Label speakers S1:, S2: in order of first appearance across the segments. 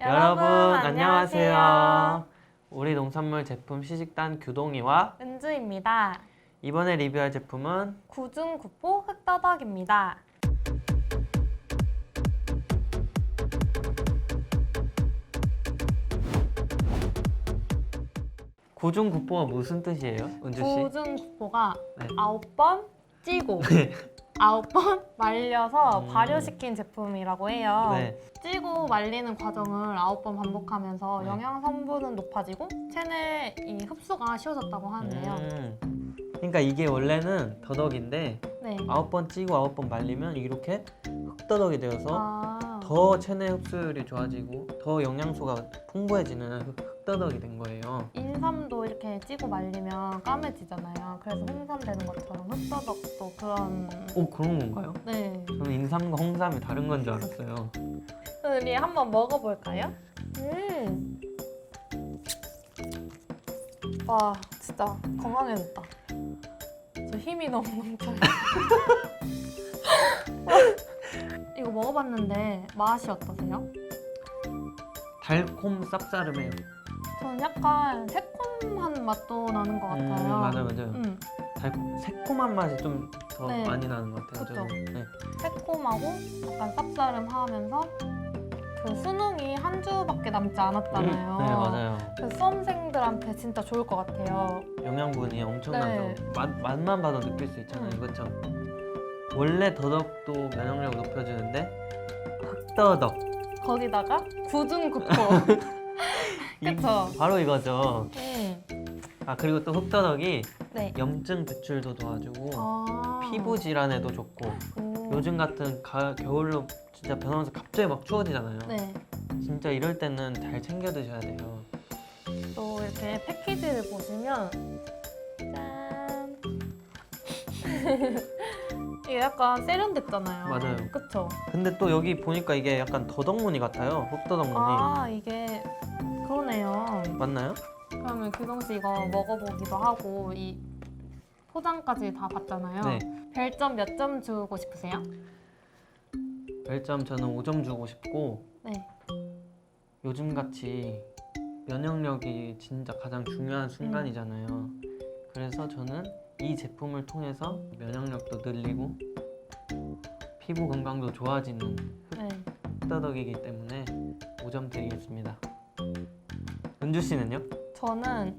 S1: 여러분 안녕하세요. 우리 농산물 제품 시식단 규동이와
S2: 은주입니다.
S1: 이번에 리뷰할 제품은
S2: 구중구포 흑더덕입니다.
S1: 구중구포가 무슨 뜻이에요, 은주 씨?
S2: 구중구포가
S1: 네.
S2: 아홉 번 찌고
S1: 네.
S2: 아홉 번 말려서
S1: 음.
S2: 발효시킨 제품이라고 해요.
S1: 네.
S2: 찌고 말리는 과정을 아홉 번 반복하면서
S1: 네.
S2: 영양 성분은 높아지고 체내 이 흡수가 쉬워졌다고 하는데요.
S1: 음. 그러니까 이게 원래는 더덕인데
S2: 네.
S1: 아홉 번 찌고 아홉 번 말리면 이렇게 흑더덕이 되어서
S2: 아,
S1: 더 체내 흡수율이 좋아지고 더 영양소가 풍부해지는 흑- 흑더덕이 된 거예요.
S2: 인삼도 이렇게 찌고 말리면 까매지잖아요. 그래서 홍삼 되는 것처럼 흑더덕도 그런
S1: 오 그런 건가요?
S2: 네.
S1: 저는 인삼과 홍삼이 다른 건 줄 알았어요.
S2: 우리 한번 먹어볼까요? 음. 와 진짜 건강해졌다. 저 힘이 너무. 이거 먹어봤는데 맛이 어떠세요?
S1: 달콤 쌉싸름해요.
S2: 저는 약간 새콤한 맛도 나는 것 같아요.
S1: 음, 맞아요, 맞아요.
S2: 음,
S1: 달콤 새콤한 맛이 좀 더
S2: 네.
S1: 많이 나는 것 같아요.
S2: 그쵸.
S1: 저는. 네.
S2: 새콤하고 약간 쌉싸름하면서 그 수능이 한 주밖에 남지 않았잖아요.
S1: 음, 네, 맞아요.
S2: 그 수험생들한테 진짜 좋을 것 같아요.
S1: 영양분이 엄청나죠.
S2: 네.
S1: 맛, 맛만 봐도 느낄 수 있잖아요.
S2: 음.
S1: 그렇죠? 원래 더덕도 면역력을 높여주는데 흑더덕
S2: 거기다가 구중구포.
S1: 이-
S2: 그쵸?
S1: 바로 이거죠.
S2: 음,
S1: 아 그리고 또 흑더덕이
S2: 네.
S1: 염증 배출도 도와주고
S2: 아.
S1: 피부 질환에도 좋고
S2: 오.
S1: 요즘 같은 가, 겨울로 진짜 변하면서 갑자기 막 추워지잖아요.
S2: 네.
S1: 진짜 이럴 때는 잘 챙겨 드셔야 돼요.
S2: 또 이렇게 패키지를 보시면 짠. 이게 약간 세련됐잖아요.
S1: 맞아요.
S2: 그쵸?
S1: 근데 또 여기 보니까 이게 약간 더덕무늬 같아요. 흑더덕무늬
S2: 아 이게 그러네요.
S1: 맞나요?
S2: 그러면 규동 씨 이거 먹어보기도 하고 이 포장까지 다 봤잖아요.
S1: 네.
S2: 별점 몇 점 주고 싶으세요?
S1: 별점 저는 5점 주고 싶고
S2: 네.
S1: 요즘 같이 면역력이 진짜 가장 중요한 순간이잖아요. 그래서 저는 이 제품을 통해서 면역력도 늘리고 피부 건강도 좋아지는
S2: 네.
S1: 흑더덕이기 때문에 5점 드리겠습니다. 은주 씨는요?
S2: 저는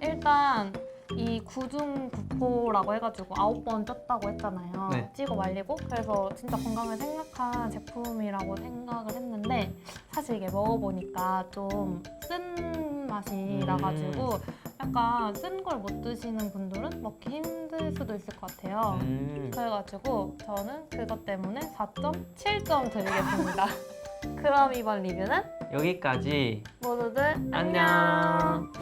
S2: 일단 이 구중구포라고 해가지고 아홉 번 쪘다고 했잖아요.
S1: 네.
S2: 찌고 말리고 그래서 진짜 건강을 생각한 제품이라고 생각을 했는데 사실 이게 먹어보니까 좀 쓴 맛이
S1: 음.
S2: 나가지고 약간 쓴 걸 못 드시는 분들은 먹기 힘들 수도 있을 것 같아요.
S1: 음,
S2: 그래가지고 저는 그것 때문에 4.7점 드리겠습니다. 그럼 이번 리뷰는
S1: 여기까지
S2: 모두들
S1: 안녕.
S2: 안녕.